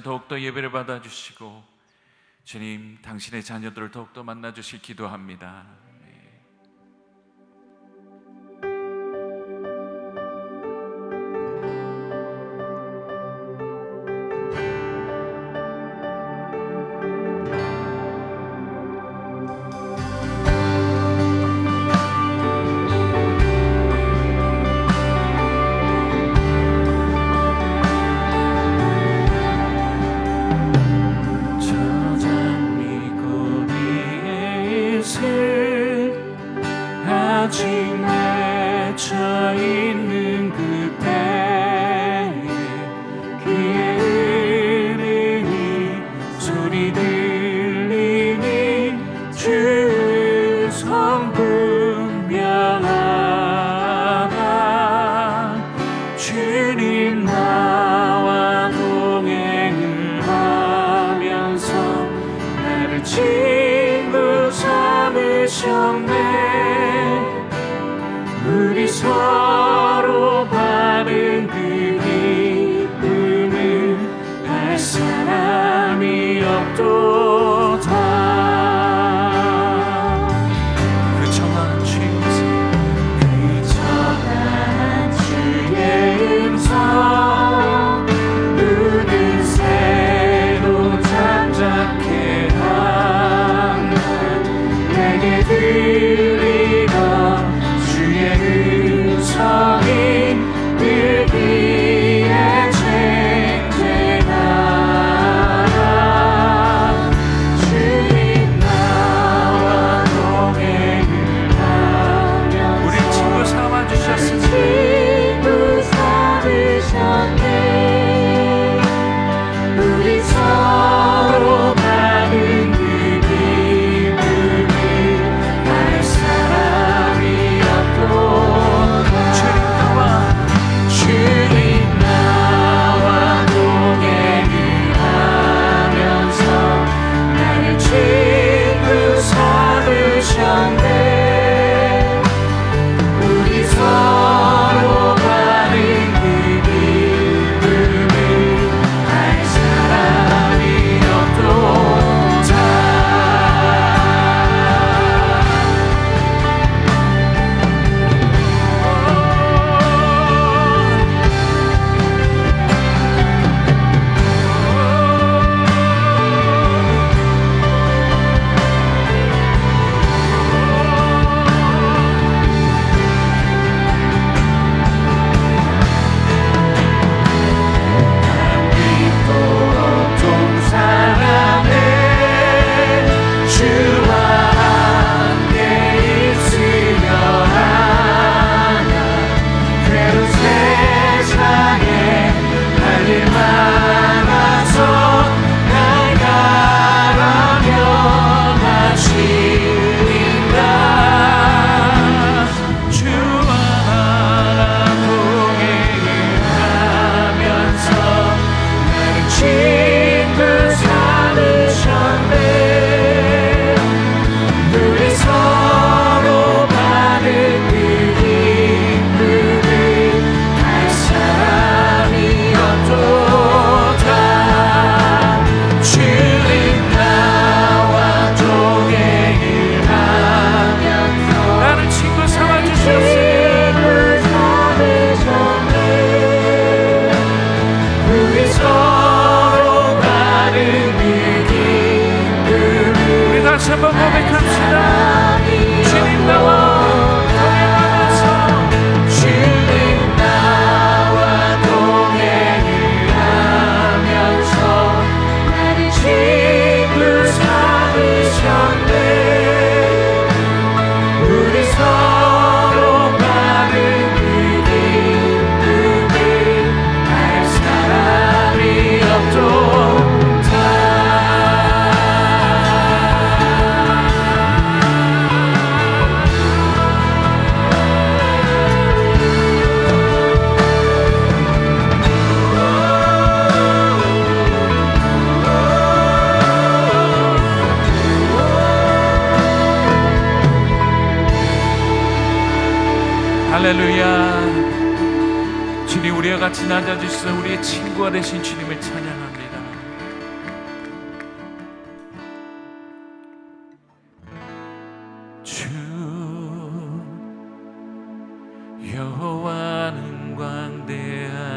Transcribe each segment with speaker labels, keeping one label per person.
Speaker 1: 시간 더욱더 예배를 받아주시고 주님 당신의 자녀들을 더욱더 만나주실 기도합니다. 다시 한번 고백합시다. 주님 나와. 할렐루야. 주님 우리와 같이 낮아주셔서. 우리의 친구가 되신 주님을 찬양합니다. 주 여호와는 광대하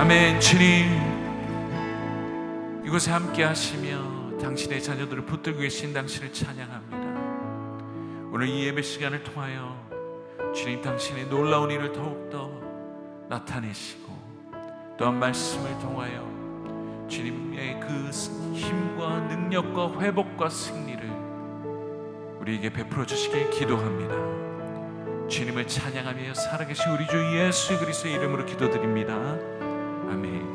Speaker 1: 아멘. 주님, 이곳에 함께 하시며 당신의 자녀들을 붙들고 계신 당신을 찬양합니다. 오늘 이 예배 시간을 통하여 주님 당신의 놀라운 일을 더욱더 나타내시고 또한 말씀을 통하여 주님의 그 힘과 능력과 회복과 승리를 우리에게 베풀어 주시길 기도합니다. 주님을 찬양하며 살아계신 우리 주 예수 그리스도의 이름으로 기도드립니다. Amém.